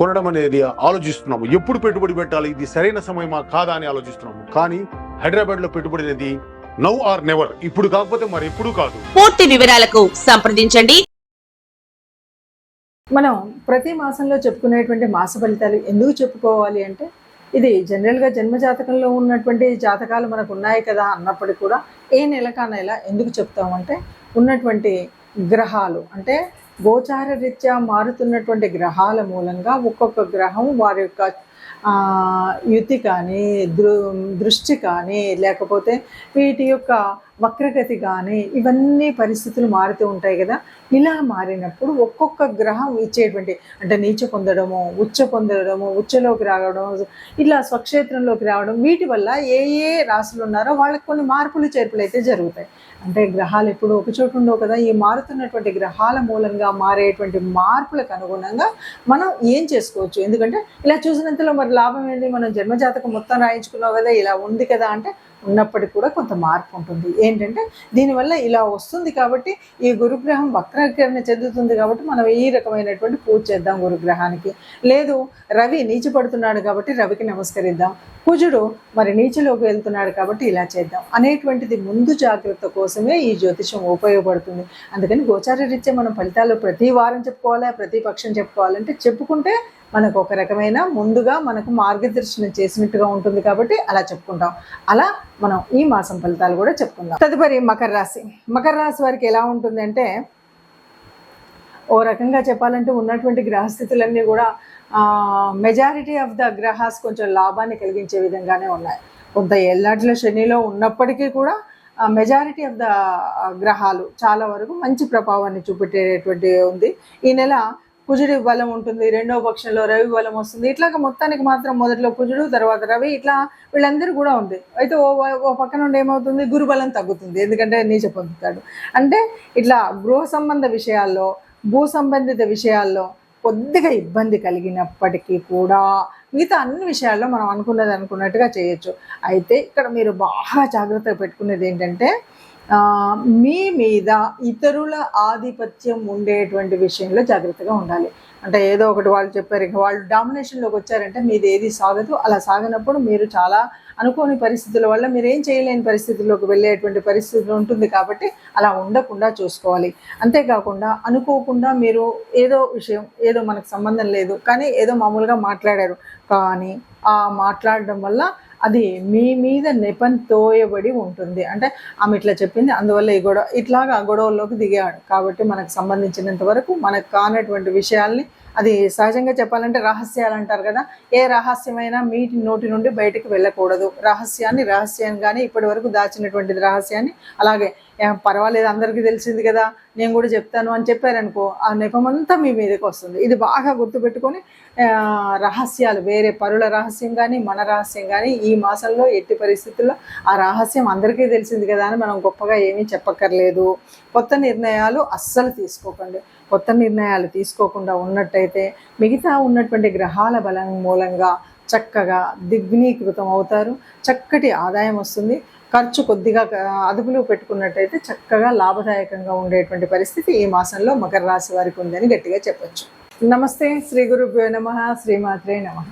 కొనడం అనేది ఆలోచిస్తున్నాము. ఎప్పుడు పెట్టుబడి పెట్టాలి? ఇది సరైన సమయమా? కాదా అని ఆలోచిస్తున్నాము. కానీ హైదరాబాద్లో పెట్టుబడి అనేది నౌ ఆర్ నెవర్. ఇప్పుడు కాకపోతే మరి ఎప్పుడు కాదు. పూర్తి వివరాలకు సంప్రదించండి. మనం ప్రతి మాసంలో చెప్పుకునేటువంటి మాస ఫలితాలు ఎందుకు చెప్పుకోవాలి అంటే ఇది జనరల్గా జన్మజాతకంలో ఉన్నటువంటి జాతకాలు మనకు ఉన్నాయి కదా అన్నప్పటికీ కూడా ఏ నెలకా నెల ఎందుకు చెప్తామంటే ఉన్నటువంటి గ్రహాలు అంటే గోచార రీత్యా మారుతున్నటువంటి గ్రహాల మూలంగా ఒక్కొక్క గ్రహం వారి యొక్క యుతి కానీ దృ దృష్టి కానీ లేకపోతే వీటి యొక్క వక్రగతి కానీ ఇవన్నీ పరిస్థితులు మారుతూ ఉంటాయి కదా. ఇలా మారినప్పుడు ఒక్కొక్క గ్రహం ఇచ్చేటువంటి అంటే నీచ పొందడము ఉచ్చ పొందడము ఉచ్చలోకి రావడం ఇలా స్వక్షేత్రంలోకి రావడం వీటి వల్ల ఏ ఏ రాశులు ఉన్నారో వాళ్ళకి కొన్ని మార్పులు చేర్పులు అయితే జరుగుతాయి. అంటే గ్రహాలు ఎప్పుడు ఒక చోటు ఉండవు కదా. ఈ మారుతున్నటువంటి గ్రహాల మూలంగా మారేటువంటి మార్పులకు అనుగుణంగా మనం ఏం చేసుకోవచ్చు? ఎందుకంటే ఇలా చూసినంతలో మరి లాభం ఏంటి? మనం జన్మజాతకం మొత్తం రాయించుకున్నావు కదా ఇలా ఉంది కదా అంటే ఉన్నప్పటికీ కూడా కొంత మార్పు ఉంటుంది. ఏంటంటే దీనివల్ల ఇలా వస్తుంది కాబట్టి ఈ గురుగ్రహం వక్రీకరణ చెందుతుంది కాబట్టి మనం ఈ రకమైనటువంటి పూజ చేద్దాం గురుగ్రహానికి. లేదు రవి నీచిపడుతున్నాడు కాబట్టి రవికి నమస్కరిద్దాం. కుజుడు మరి నీచిలోకి వెళ్తున్నాడు కాబట్టి ఇలా చేద్దాం. అనేటువంటిది ముందు జాగ్రత్త కోసమే ఈ జ్యోతిషం ఉపయోగపడుతుంది. అందుకని గోచార రీత్యా మనం ఫలితాలు ప్రతి వారం చెప్పుకోవాలా ప్రతి పక్షం చెప్పుకోవాలంటే చెప్పుకుంటే మనకు ఒక రకమైన ముందుగా మనకు మార్గదర్శనం చేసినట్టుగా ఉంటుంది కాబట్టి అలా చెప్పుకుంటాం. అలా మనం ఈ మాసం ఫలితాలు కూడా చెప్పుకుందాం. తదుపరి మకర రాశి. మకర రాశి వారికి ఎలా ఉంటుందంటే ఓ రకంగా చెప్పాలంటే ఉన్నటువంటి గ్రహస్థితులన్నీ కూడా మెజారిటీ ఆఫ్ ద గ్రహాస్ కొంచెం లాభాన్ని కలిగించే విధంగానే ఉన్నాయి. కొంత ఎల్లాట్ల శనిలో ఉన్నప్పటికీ కూడా మెజారిటీ ఆఫ్ ద గ్రహాలు చాలా వరకు మంచి ప్రభావాన్ని చూపెట్టేటువంటి ఉంది. ఈ నెల కుజుడి బలం ఉంటుంది రెండవ పక్షంలో రవి బలం వస్తుంది. ఇట్లాగ మొత్తానికి మాత్రం మొదట్లో కుజుడు తర్వాత రవి ఇట్లా వీళ్ళందరూ కూడా ఉంది. అయితే ఓ ఓ పక్క నుండి ఏమవుతుంది? గురు బలం తగ్గుతుంది. ఎందుకంటే నీచ పొందుతాడు అంటే ఇట్లా గృహ సంబంధ విషయాల్లో భూ సంబంధిత విషయాల్లో కొద్దిగా ఇబ్బంది కలిగినప్పటికీ కూడా మిగతా అన్ని విషయాల్లో మనం అనుకున్నది అనుకున్నట్టుగా చేయొచ్చు. అయితే ఇక్కడ మీరు బాగా జాగ్రత్తగా పెట్టుకునేది ఏంటంటే మీ మీద ఇతరుల ఆధిపత్యం ఉండేటువంటి విషయంలో జాగ్రత్తగా ఉండాలి. అంటే ఏదో ఒకటి వాళ్ళు చెప్పారు ఇక వాళ్ళు డామినేషన్లోకి వచ్చారంటే మీది ఏది సాగదు. అలా సాగనప్పుడు మీరు చాలా అనుకోని పరిస్థితుల వల్ల మీరు ఏం చేయలేని పరిస్థితుల్లోకి వెళ్ళేటువంటి పరిస్థితులు ఉంటుంది కాబట్టి అలా ఉండకుండా చూసుకోవాలి. అంతేకాకుండా అనుకోకుండా మీరు ఏదో విషయం ఏదో మనకు సంబంధం లేదు కానీ ఏదో మామూలుగా మాట్లాడారు. కానీ ఆ మాట్లాడడం వల్ల అది మీ మీద నెపం తోయబడి ఉంటుంది. అంటే ఆమె ఇట్లా చెప్పింది అందువల్ల ఈ గొడవ ఇట్లాగా ఆ గొడవల్లోకి దిగాడు. కాబట్టి మనకు సంబంధించినంత వరకు మనకు కానటువంటి విషయాల్ని అది సహజంగా చెప్పాలంటే రహస్యాలు అంటారు కదా. ఏ రహస్యమైనా మీ నోటి నుండి బయటకు వెళ్ళకూడదు. రహస్యాన్ని రహస్యంగానే ఇప్పటి వరకు దాచినటువంటి రహస్యాన్ని అలాగే పర్వాలేదు అందరికీ తెలిసింది కదా నేను కూడా చెప్తాను అని చెప్పారనుకో ఆ నెపమంతా మీ మీదకి వస్తుంది. ఇది బాగా గుర్తుపెట్టుకొని రహస్యాలు వేరే పరుల రహస్యం కానీ మన రహస్యం కానీ ఈ మాసంలో ఎట్టి పరిస్థితుల్లో ఆ రహస్యం అందరికీ తెలిసింది కదా అని మనం గొప్పగా ఏమీ చెప్పక్కర్లేదు. కొత్త నిర్ణయాలు అస్సలు తీసుకోకండి. కొత్త నిర్ణయాలు తీసుకోకుండా ఉన్నట్టయితే మిగతా ఉన్నటువంటి గ్రహాల బలం మూలంగా చక్కగా దిగ్నీకృతం అవుతారు చక్కటి ఆదాయం వస్తుంది. ఖర్చు కొద్దిగా అదుపులో పెట్టుకున్నట్టయితే చక్కగా లాభదాయకంగా ఉండేటువంటి పరిస్థితి ఈ మాసంలో మకర రాశి వారికి ఉందని గట్టిగా చెప్పొచ్చు. నమస్తే శ్రీ గురుభ్యో నమ శ్రీమాత్రే నమ.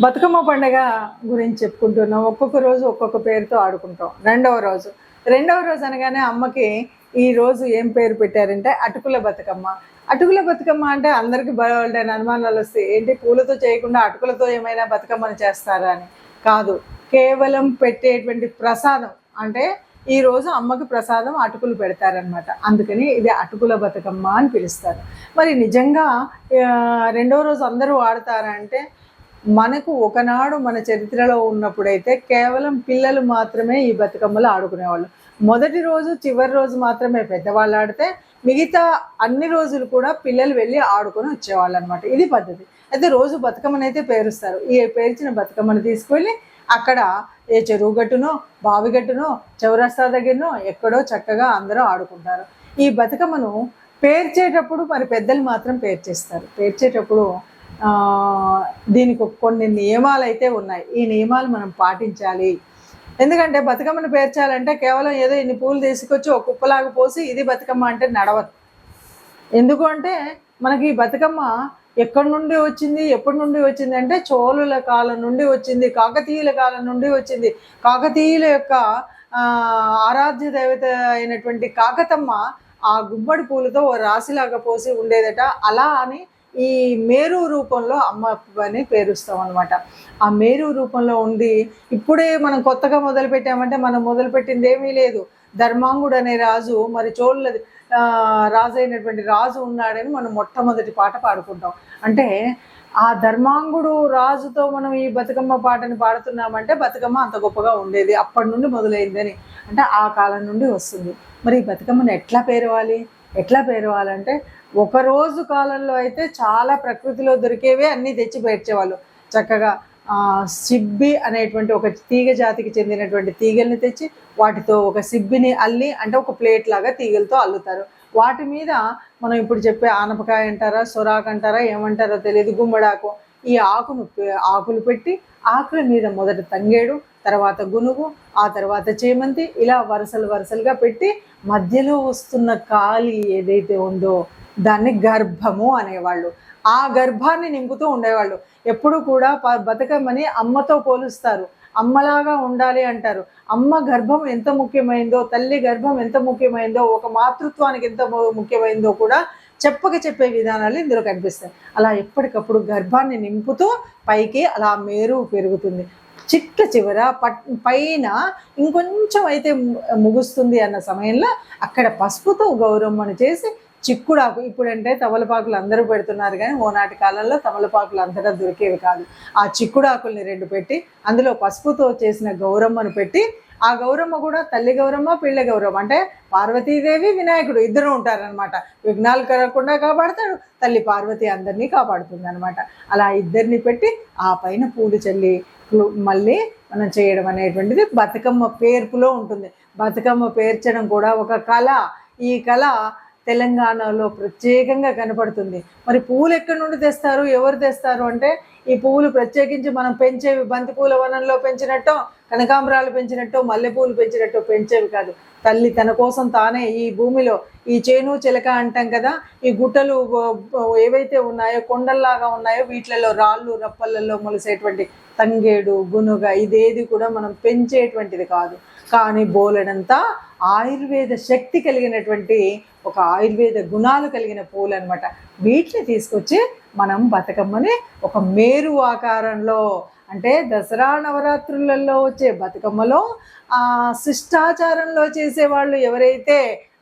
బతుకమ్మ పండగ గురించి చెప్పుకుంటున్నాం. ఒక్కొక్క రోజు ఒక్కొక్క పేరుతో ఆడుకుంటాం. రెండవ రోజు. రెండవ రోజు అనగానే అమ్మకి ఈ రోజు ఏం పేరు పెట్టారంటే అటుకుల బతుకమ్మ. అటుకుల బతుకమ్మ అంటే అందరికీ బయట అనుమానాలు వస్తాయి. ఏంటి పూలతో చేయకుండా అటుకులతో ఏమైనా బతుకమ్మను చేస్తారా అని? కాదు. కేవలం పెట్టేటువంటి ప్రసాదం అంటే ఈ రోజు అమ్మకి ప్రసాదం అటుకులు పెడతారనమాట అందుకని ఇది అటుకుల బతుకమ్మ అని పిలుస్తారు. మరి నిజంగా రెండో రోజు అందరూ ఆడతారా అంటే మనకు ఒకనాడు మన చరిత్రలో ఉన్నప్పుడైతే కేవలం పిల్లలు మాత్రమే ఈ బతుకమ్మలు ఆడుకునేవాళ్ళు. మొదటి రోజు చివరి రోజు మాత్రమే పెద్దవాళ్ళు ఆడితే మిగతా అన్ని రోజులు కూడా పిల్లలు వెళ్ళి ఆడుకొని వచ్చేవాళ్ళు అనమాట ఇది పద్ధతి. అయితే రోజు బతుకమ్మనైతే అయితే పేరుస్తారు. ఈ పేర్చిన బతుకమ్మను తీసుకువెళ్ళి అక్కడ ఏ చెరువు గట్టునో బావి గట్టునో చౌరస్తా దగ్గరనో ఎక్కడో చక్కగా అందరూ ఆడుకుంటారు. ఈ బతుకమ్మను పేర్చేటప్పుడు మరి పెద్దలు మాత్రం పేర్చేస్తారు. పేర్చేటప్పుడు దీనికి కొన్ని నియమాలు అయితే ఉన్నాయి. ఈ నియమాలు మనం పాటించాలి. ఎందుకంటే బతుకమ్మను పేర్చాలంటే కేవలం ఏదో ఇన్ని పూలు తీసుకొచ్చి ఒక కుప్పలాగా పోసి ఇది బతుకమ్మ అంటే నడవదు. ఎందుకు అంటే మనకి ఈ బతుకమ్మ ఎక్కడి నుండి వచ్చింది ఎప్పటి నుండి వచ్చింది అంటే చోళుల కాలం నుండి వచ్చింది కాకతీయుల కాలం నుండి వచ్చింది. కాకతీయుల యొక్క ఆరాధ్య దేవత అయినటువంటి కాకతమ్మ ఆ గుమ్మడి పూలతో ఓ రాశిలాగా పోసి ఉండేదట. అలా అని ఈ మేరు రూపంలో అమ్మ అని పేరుస్తాం అనమాట ఆ మేరు రూపంలో ఉంది ఇప్పుడే మనం కొత్తగా మొదలుపెట్టామంటే మనం మొదలుపెట్టింది ఏమీ లేదు. ధర్మాంగుడు అనే రాజు మరి చోళ్ళది రాజు అయినటువంటి రాజు ఉన్నాడని మనం మొట్టమొదటి పాట పాడుకుంటాం. అంటే ఆ ధర్మాంగుడు రాజుతో మనం ఈ బతుకమ్మ పాటని పాడుతున్నామంటే బతుకమ్మ అంత గొప్పగా ఉండేది అప్పటి నుండి మొదలైందని. అంటే ఆ కాలం నుండి వస్తుంది. మరి ఈ బతుకమ్మను ఎట్లా పేరవాలి? ఎట్లా పేరవాలంటే ఒక రోజు కాలంలో అయితే చాలా ప్రకృతిలో దొరికేవే అన్నీ తెచ్చి పేర్చేవాళ్ళు. చక్కగా సిబ్బి అనేటువంటి ఒక తీగ జాతికి చెందినటువంటి తీగల్ని తెచ్చి వాటితో ఒక సిబ్బిని అల్లి అంటే ఒక ప్లేట్ లాగా తీగలతో అల్లుతారు. వాటి మీద మనం ఇప్పుడు చెప్పే ఆనపకాయ అంటారా సొరాకు అంటారా ఏమంటారో తెలియదు. గుమ్మడాకు. ఈ ఆకును ఆకులు పెట్టి ఆకుల మీద మొదట తంగేడు తర్వాత గునుగు ఆ తర్వాత చేమంతి ఇలా వరుసలు వరుసలుగా పెట్టి మధ్యలో వస్తున్న కాలి ఏదైతే ఉందో దాన్ని గర్భము అనేవాళ్ళు. ఆ గర్భాన్ని నింపుతూ ఉండేవాళ్ళు. ఎప్పుడు కూడా ప- బతుకమ్మని అమ్మతో పోలుస్తారు. అమ్మలాగా ఉండాలి అంటారు. అమ్మ గర్భం ఎంత ముఖ్యమైందో తల్లి గర్భం ఎంత ముఖ్యమైందో ఒక మాతృత్వానికి ఎంత ముఖ్యమైందో కూడా చెప్పక చెప్పే విధానాలు ఇందులో కనిపిస్తాయి. అలా ఎప్పటికప్పుడు గర్భాన్ని నింపుతూ పైకి అలా మేరు పెరుగుతుంది. చిట్ట చివర పట్ పైన ఇంకొంచెం అయితే ముగుస్తుంది అన్న సమయంలో అక్కడ పసుపుతో గౌరమ్మను చేసి చిక్కుడాకు. ఇప్పుడంటే తమలపాకులు అందరూ పెడుతున్నారు కానీ ఓనాటి కాలంలో తమలపాకులు అంతటా దొరికేవి కాదు. ఆ చిక్కుడాకుల్ని రెండు పెట్టి అందులో పసుపుతో చేసిన గౌరమ్మను పెట్టి ఆ గౌరమ్మ కూడా తల్లి గౌరమ్మ పిల్ల గౌరమ్మ. అంటే పార్వతీదేవి వినాయకుడు ఇద్దరు ఉంటారనమాట విఘ్నాలు కలగకుండా కాపాడతాడు తల్లి పార్వతి అందరినీ కాపాడుతుంది అనమాట అలా ఇద్దరిని పెట్టి ఆ పైన పూలు చల్లి మళ్ళీ మనం చేయడం అనేటువంటిది బతుకమ్మ పేర్పులో ఉంటుంది. బతుకమ్మ పేర్చడం కూడా ఒక కళ. ఈ కళ తెలంగాణలో ప్రత్యేకంగా కనపడుతుంది. మరి పూలు ఎక్కడి నుండి తెస్తారు? ఎవరు తెస్తారు? అంటే ఈ పువ్వులు ప్రత్యేకించి మనం పెంచేవి బంతిపూల వనంలో పెంచినట్టో కనకాంబరాలు పెంచినట్టు మల్లెపూలు పెంచినట్టు పెంచేవి కాదు. తల్లి తన కోసం తానే ఈ భూమిలో ఈ చేను చిలక అంటాం కదా ఈ గుట్టలు ఏవైతే ఉన్నాయో కొండల్లాగా ఉన్నాయో వీటిలలో రాళ్ళు రప్పలలో మొలిసేటువంటి తంగేడు గునుగ ఇదేది కూడా మనం పెంచేటువంటిది కాదు. కానీ బోలెడంతా ఆయుర్వేద శక్తి కలిగినటువంటి ఒక ఆయుర్వేద గుణాలు కలిగిన పూలు అనమాట వీటిని తీసుకొచ్చి మనం బతుకమ్మని ఒక మేరు ఆకారంలో అంటే దసరా నవరాత్రులలో వచ్చే బతుకమ్మలో ఆ శిష్టాచారంలో చేసేవాళ్ళు ఎవరైతే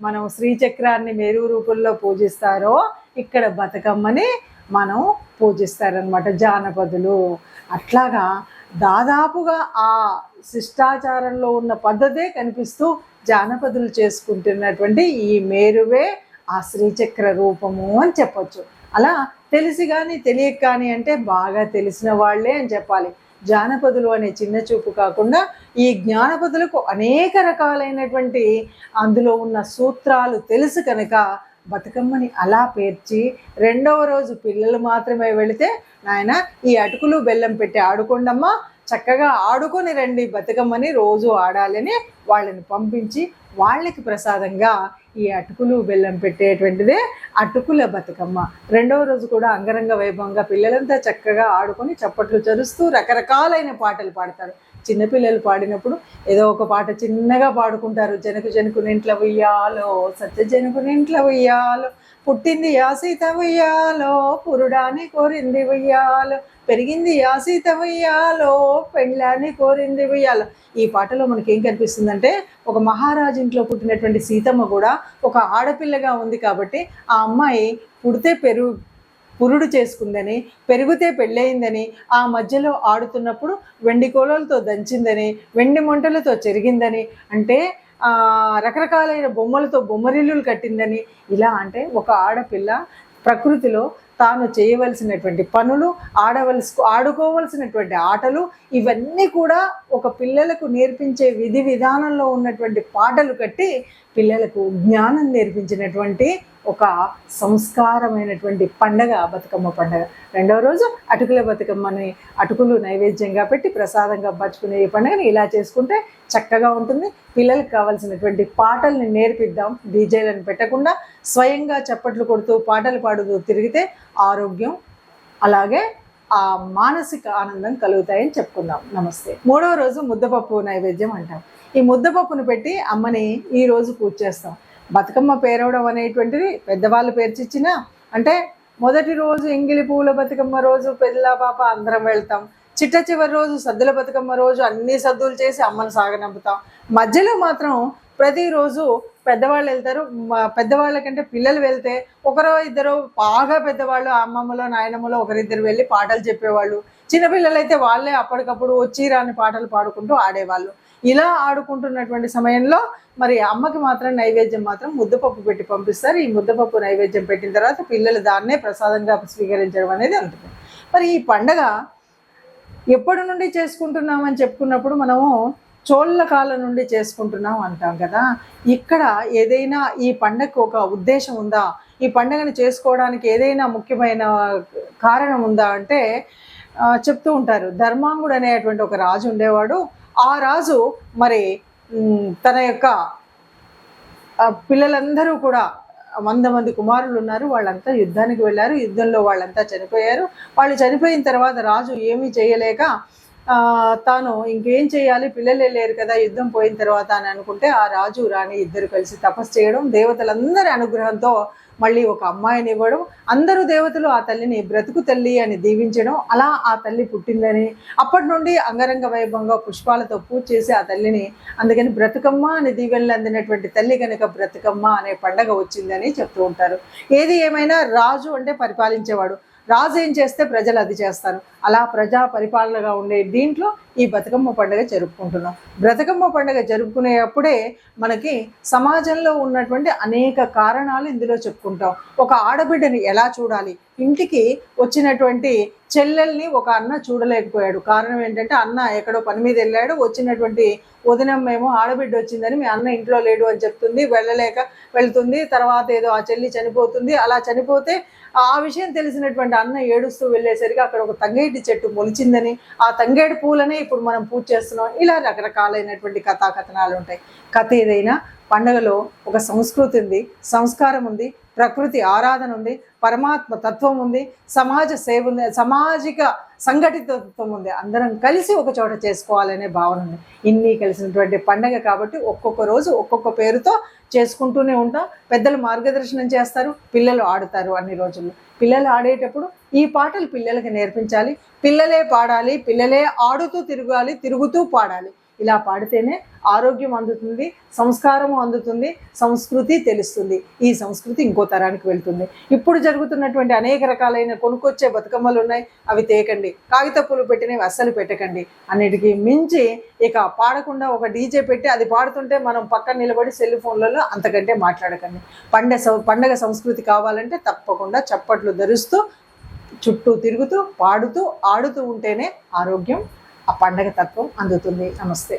మనం శ్రీచక్రాన్ని మేరు రూపంలో పూజిస్తారో ఇక్కడ బతుకమ్మని మనం పూజిస్తారనమాట జానపదులు. అట్లాగా దాదాపుగా ఆ శిష్టాచారంలో ఉన్న పద్ధతే కనిపిస్తూ జానపదులు చేసుకుంటున్నటువంటి ఈ మేరువే ఆ శ్రీచక్ర రూపము అని చెప్పొచ్చు. అలా తెలిసి కానీ తెలియక కానీ అంటే బాగా తెలిసిన వాళ్ళే అని చెప్పాలి. జానపదులు అనే చిన్న చూపు కాకుండా ఈ జ్ఞానపదులకు అనేక రకాలైనటువంటి అందులో ఉన్న సూత్రాలు తెలుసు కనుక బతుకమ్మని అలా పేర్చి రెండవ రోజు పిల్లలు మాత్రమే వెళితే నాయన ఈ అటుకులు బెల్లం పెట్టి ఆడుకోండమ్మా చక్కగా ఆడుకొని రండి బతుకమ్మని రోజు ఆడాలని వాళ్ళని పంపించి వాళ్ళకి ప్రసాదంగా ఈ అటుకులు బెల్లం పెట్టేటువంటిదే అటుకుల బతుకమ్మ. రెండవ రోజు కూడా అంగరంగ వైభవంగా పిల్లలంతా చక్కగా ఆడుకొని చప్పట్లు చరుస్తూ రకరకాలైన పాటలు పాడతారు. చిన్నపిల్లలు పాడినప్పుడు ఏదో ఒక పాట చిన్నగా పాడుకుంటారు. జనకు జనకు నింట్ల ఉయ్యాలో సత్య జనకు నింట్ల ఉయ్యాలో పుట్టింది యా ఉయ్యాలో పురుడాని కోరింది ఉయ్యాలో పెరిగింది యా ఉయ్యాలో పెళ్ళాన్ని కోరింది ఉయ్యాలో ఈ పాటలో మనకి ఏం కనిపిస్తుందంటే ఒక మహారాజు ఇంట్లో పుట్టినటువంటి సీతమ్మ కూడా ఒక ఆడపిల్లగా ఉంది కాబట్టి ఆ అమ్మాయి పుడితే పెరుగు పురుడు చేసుకుందని పెరిగితే పెళ్ళయిందని ఆ మధ్యలో ఆడుతున్నప్పుడు వెండి కోలలతో దంచిందని వెండి మంటలతో చెరిగిందని అంటే రకరకాలైన బొమ్మలతో బొమ్మరిల్లులు కట్టిందని. ఇలా అంటే ఒక ఆడపిల్ల ప్రకృతిలో తాను చేయవలసినటువంటి పనులు ఆడవలసి ఆడుకోవలసినటువంటి ఆటలు ఇవన్నీ కూడా ఒక పిల్లలకు నేర్పించే విధి విధానంలో ఉన్నటువంటి పాటలు కట్టి పిల్లలకు జ్ఞానం నేర్పించినటువంటి ఒక సంస్కారమైనటువంటి పండగ బతుకమ్మ పండగ. రెండవ రోజు అటుకుల బతుకమ్మని అటుకులు నైవేద్యంగా పెట్టి ప్రసాదంగా పంచుకునే ఈ పండుగని ఇలా చేసుకుంటే చక్కగా ఉంటుంది. పిల్లలకు కావాల్సినటువంటి పాటల్ని నేర్పిద్దాం. డీజేలను పెట్టకుండా స్వయంగా చప్పట్లు కొడుతూ పాటలు పాడుతూ తిరిగితే ఆరోగ్యం అలాగే ఆ మానసిక ఆనందం కలుగుతాయని చెప్పుకుందాం. నమస్తే. మూడవ రోజు ముద్దపప్పు నైవేద్యం అంటాం. ఈ ముద్దపప్పును పెట్టి అమ్మని ఈ రోజు పూజ చేస్తాం. బతుకమ్మ పేరవడం అనేటువంటిది పెద్దవాళ్ళు పేర్చిచ్చిన అంటే మొదటి రోజు ఎంగిలి పూల బతుకమ్మ రోజు పెళ్ళ పాప అందరం వెళ్తాం. చిట్ట చివరి రోజు సద్దుల బతుకమ్మ రోజు అన్ని సద్దులు చేసి అమ్మను సాగనంపుతాం. మధ్యలో మాత్రం ప్రతిరోజు పెద్దవాళ్ళు వెళ్తారు. పెద్దవాళ్ళ కంటే పిల్లలు వెళ్తే ఒకరో ఇద్దరు బాగా పెద్దవాళ్ళు అమ్మమ్మలో నాయనమ్మలో ఒకరిద్దరు వెళ్ళి పాటలు చెప్పేవాళ్ళు. చిన్నపిల్లలు అయితే వాళ్ళే అప్పటికప్పుడు వచ్చి రాని పాటలు పాడుకుంటూ ఆడేవాళ్ళు. ఇలా ఆడుకుంటున్నటువంటి సమయంలో మరి అమ్మకి మాత్రం నైవేద్యం మాత్రం ముద్దపప్పు పెట్టి పంపిస్తారు. ఈ ముద్దపప్పు నైవేద్యం పెట్టిన తర్వాత పిల్లలు దాన్నే ప్రసాదంగా స్వీకరించడం అనేది ఉంటుంది మరి ఈ పండగ ఎప్పటి నుండి చేసుకుంటున్నామని చెప్పుకున్నప్పుడు మనము చోళ్ళ కాలం నుండి చేసుకుంటున్నాం అంటాం కదా. ఇక్కడ ఏదైనా ఈ పండగకు ఒక ఉద్దేశం ఉందా? ఈ పండగను చేసుకోవడానికి ఏదైనా ముఖ్యమైన కారణం ఉందా? అంటే చెప్తూ ఉంటారు. ధర్మాంగుడు అనేటువంటి ఒక రాజు ఉండేవాడు. ఆ రాజు మరి తన యొక్క పిల్లలందరూ కూడా వంద మంది కుమారులు ఉన్నారు. వాళ్ళంతా యుద్ధానికి వెళ్ళారు. యుద్ధంలో వాళ్ళంతా చనిపోయారు. వాళ్ళు చనిపోయిన తర్వాత రాజు ఏమీ చేయలేక ఆ, తాను ఇంకేం చేయాలి? పిల్లలే లేరు కదా యుద్ధం పోయిన తర్వాత అని అనుకుంటే ఆ రాజు రాణి ఇద్దరు కలిసి తపస్సు చేయడం దేవతలందరి అనుగ్రహంతో మళ్ళీ ఒక అమ్మాయిని ఇవ్వడం అందరూ దేవతలు ఆ తల్లిని బ్రతుకు తల్లి అని దీవించడం అలా ఆ తల్లి పుట్టిందని అప్పటి నుండి అంగరంగ వైభవంగా పుష్పాలతో పూజ చేసి ఆ తల్లిని అందుకని బ్రతుకమ్మ అని దీవెనలు అందినటువంటి తల్లి కనుక బ్రతుకమ్మ అనే పండగ వచ్చిందని చెప్తూ ఉంటారు. ఏది ఏమైనా రాజు అంటే పరిపాలించేవాడు. రాజు ఏం చేస్తే ప్రజలు అది చేస్తారు? అలా ప్రజా పరిపాలనగా ఉండే దీంట్లో ఈ బతుకమ్మ పండుగ జరుపుకుంటున్నాం. బ్రతకమ్మ పండుగ జరుపుకునేటప్పుడే మనకి సమాజంలో ఉన్నటువంటి అనేక కారణాలు ఇందులో చెప్పుకుంటాం. ఒక ఆడబిడ్డని ఎలా చూడాలి? ఇంటికి వచ్చినటువంటి చెల్లెల్ని ఒక అన్న చూడలేకపోయాడు. కారణం ఏంటంటే అన్న ఎక్కడో పని మీద వెళ్ళాడు వచ్చినటువంటి వదినమ్మేమో ఆడబిడ్డ వచ్చిందని మీ అన్న ఇంట్లో లేడు అని చెప్తుంది వెళ్ళలేక వెళ్తుంది తర్వాత ఏదో ఆ చెల్లి చనిపోతుంది. అలా చనిపోతే ఆ విషయం తెలిసినటువంటి అన్న ఏడుస్తూ వెళ్ళేసరికి అక్కడ ఒక తంగేటి చెట్టు మొలిచిందని ఆ తంగేడు పూలనే ఇప్పుడు మనం పూజ చేస్తున్నాం. ఇలా రకరకాలైనటువంటి కథాకథనాలు ఉంటాయి. కథ ఏదైనా పండగలో ఒక సంస్కృతి ఉంది సంస్కారం ఉంది ప్రకృతి ఆరాధన ఉంది పరమాత్మ తత్వం ఉంది సమాజ సేవ ఉంది సామాజిక సంఘటితత్వం ఉంది. అందరం కలిసి ఒక చోట చేసుకోవాలనే భావన ఉంది. ఇన్ని కలిసినటువంటి పండగ కాబట్టి ఒక్కొక్క రోజు ఒక్కొక్క పేరుతో చేసుకుంటూనే ఉంటాం. పెద్దలు మార్గదర్శనం చేస్తారు పిల్లలు ఆడుతారు అన్ని రోజుల్లో పిల్లలు ఆడేటప్పుడు ఈ పాటలు పిల్లలకి నేర్పించాలి. పిల్లలే పాడాలి పిల్లలే ఆడుతూ తిరగాలి తిరుగుతూ పాడాలి. ఇలా పాడితేనే ఆరోగ్యం అందుతుంది సంస్కారము అందుతుంది సంస్కృతి తెలుస్తుంది. ఈ సంస్కృతి ఇంకో తరానికి వెళ్తుంది. ఇప్పుడు జరుగుతున్నటువంటి అనేక రకాలైన కొనుక్కొచ్చే బతుకమ్మలు ఉన్నాయి అవి తేకండి. కాగిత పూలు పెట్టినవి అస్సలు పెట్టకండి. అన్నిటికీ మించి ఇక పాడకుండా ఒక డీజే పెట్టి అది పాడుతుంటే మనం పక్కన నిలబడి సెల్ ఫోన్లలో అంతకంటే మాట్లాడకండి. పండగ పండగ సంస్కృతి కావాలంటే తప్పకుండా చప్పట్లు ధరుస్తూ చుట్టూ తిరుగుతూ పాడుతూ ఆడుతూ ఉంటేనే ఆరోగ్యం ఆ పండగ తత్వం అందుతుంది. నమస్తే.